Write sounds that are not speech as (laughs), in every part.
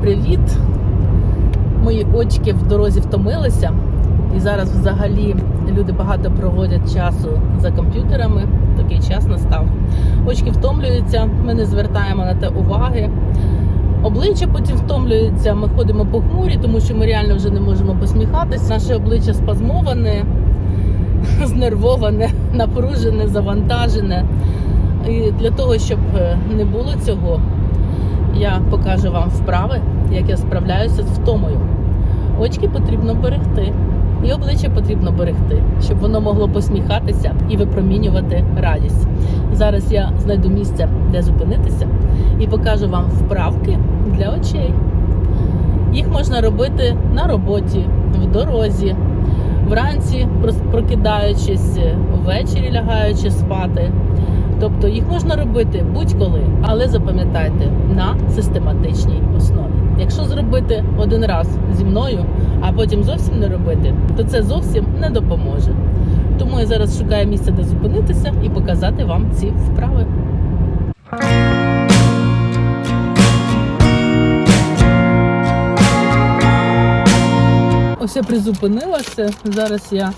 привіт! Мої очки в дорозі втомилися, і зараз взагалі люди багато проводять часу за комп'ютерами. Такий час настав. Очки втомлюються, ми не звертаємо на те уваги. Обличчя потім втомлюється, ми ходимо похмурі, тому що ми реально вже не можемо посміхатися. Наше обличчя спазмоване, (laughs) знервоване, напружене, завантажене. І для того, щоб е, не було цього, я покажу вам вправи, як я справляюся з втомою. Очки потрібно берегти, і обличчя потрібно берегти, щоб воно могло посміхатися і випромінювати радість. Зараз я знайду місце, де зупинитися, і покажу вам вправки для очей. Їх можна робити на роботі, в дорозі, вранці прокидаючись, ввечері лягаючи спати. Тобто їх можна робити будь-коли, але запам'ятайте на систематичній основі. Якщо зробити один раз зі мною, а потім зовсім не робити, то це зовсім не допоможе. Тому я зараз шукаю місце, де зупинитися і показати вам ці вправи. Ось я призупинилася. Зараз я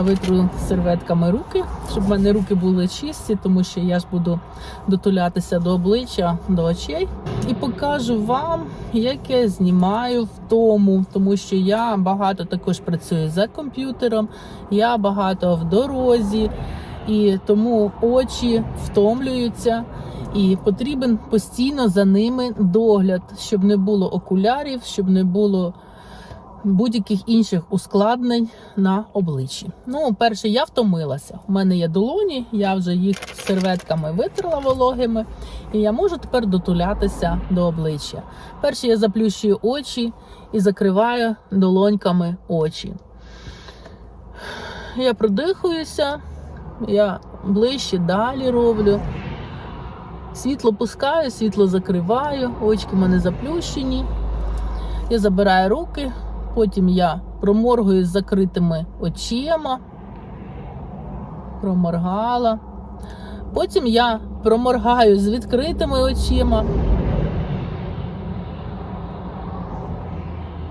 витру серветками руки, щоб в мене руки були чисті, тому що я ж буду дотулятися до обличчя, до очей. І покажу вам, як я знімаю втому, тому що я багато також працюю за комп'ютером, я багато в дорозі, і тому очі втомлюються. І потрібен постійно за ними догляд, щоб не було окулярів, щоб не було будь-яких інших ускладнень на обличчі. Ну, перше, я втомилася. У мене є долоні, я вже їх серветками витерла вологими, і я можу тепер дотулятися до обличчя. Перше, я заплющую очі і закриваю долоньками очі. Я продихуюся, я ближче далі роблю. Світло пускаю, світло закриваю, очки в мене заплющені. Я забираю руки, потім я проморгую з закритими очима, проморгала. Потім я проморгаю з відкритими очима.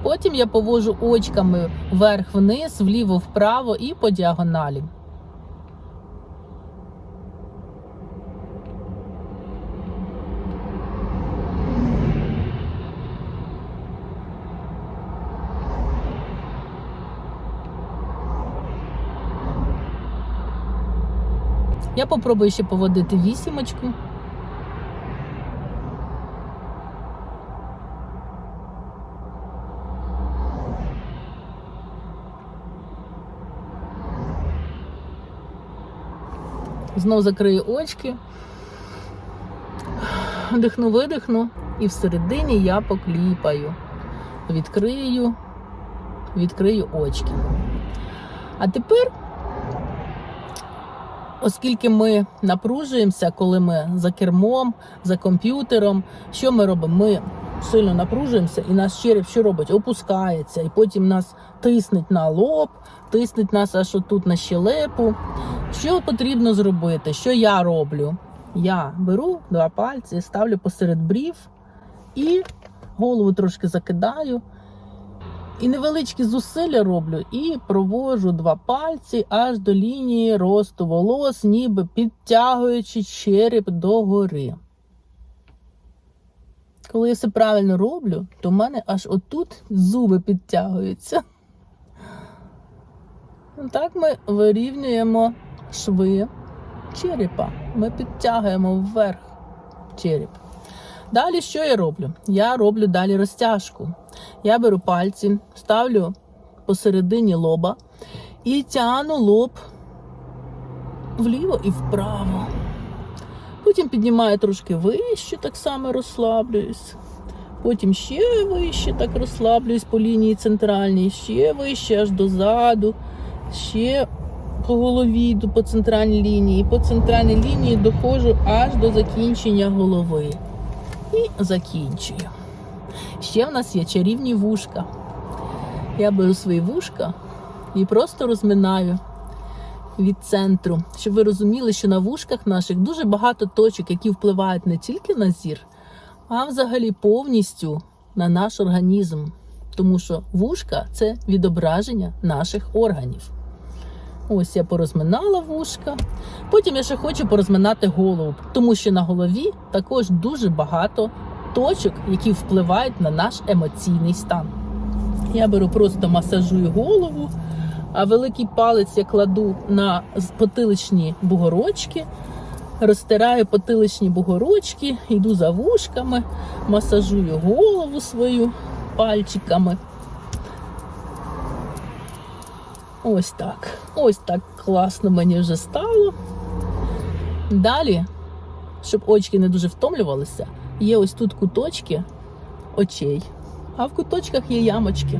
Потім я повожу очками вверх-вниз, вліво-вправо і по діагоналі. Я попробую ще поводити вісімочку. Знов закрию очки. Вдихну, видихну, і всередині я покліпаю. Відкрию, відкрию очки. А тепер Оскільки ми напружуємося, коли ми за кермом, за комп'ютером, що ми робимо? Ми сильно напружуємося, і наш череп що робить? Опускається, і потім нас тиснуть на лоб, тиснуть нас аж отут на щелепу. Що потрібно зробити? Що я роблю? Я беру два пальці, ставлю посеред брів і голову трошки закидаю. І невеличкі зусилля роблю і провожу два пальці аж до лінії росту волос, ніби підтягуючи череп догори. Коли я все правильно роблю, то в мене аж отут зуби підтягуються. Так ми вирівнюємо шви черепа. Ми підтягуємо вверх череп. Далі що я роблю? Я роблю далі розтяжку. Я беру пальці, ставлю посередині лоба і тягну лоб вліво і вправо. Потім піднімаю трошки вище, так само розслаблююсь. Потім ще вище так розслаблююсь по лінії центральній, ще вище аж дозаду, ще по голові йду по центральній лінії. По центральній лінії доходжу аж до закінчення голови. І закінчую. Ще в нас є чарівні вушка. Я беру свої вушка і просто розминаю від центру, щоб ви розуміли, що на вушках наших дуже багато точок, які впливають не тільки на зір, а взагалі повністю на наш організм, тому що вушка це відображення наших органів. Ось я порозминала вушка. Потім я ще хочу порозминати голову, тому що на голові також дуже багато точок, які впливають на наш емоційний стан. Я беру просто масажую голову, а великий палець я кладу на потиличні бугорочки, розтираю потиличні бугорочки, йду за вушками, масажую голову свою пальчиками. Ось так. Ось так класно мені вже стало. Далі, щоб очки не дуже втомлювалися, є ось тут куточки очей, а в куточках є ямочки.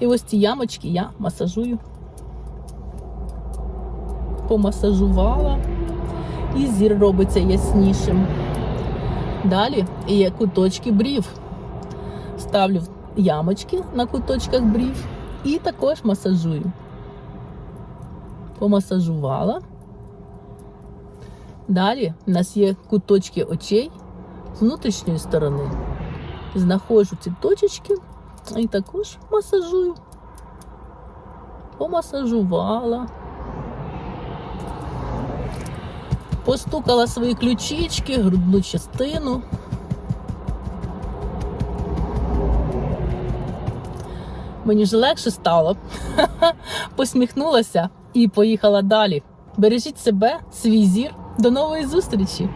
І ось ці ямочки я масажую. Помасажувала, і зір робиться яснішим. Далі є куточки брів. Ставлю ямочки на куточках брів і також масажую. Помасажувала. Далі у нас є куточки очей з внутрішньої сторони. Знаходжу ці точечки і також масажую. Помасажувала. Постукала свої ключички, грудну частину. Мені ж легше стало. (laughs) Посміхнулася і поїхала далі. Бережіть себе, свій зір. До нової зустрічі!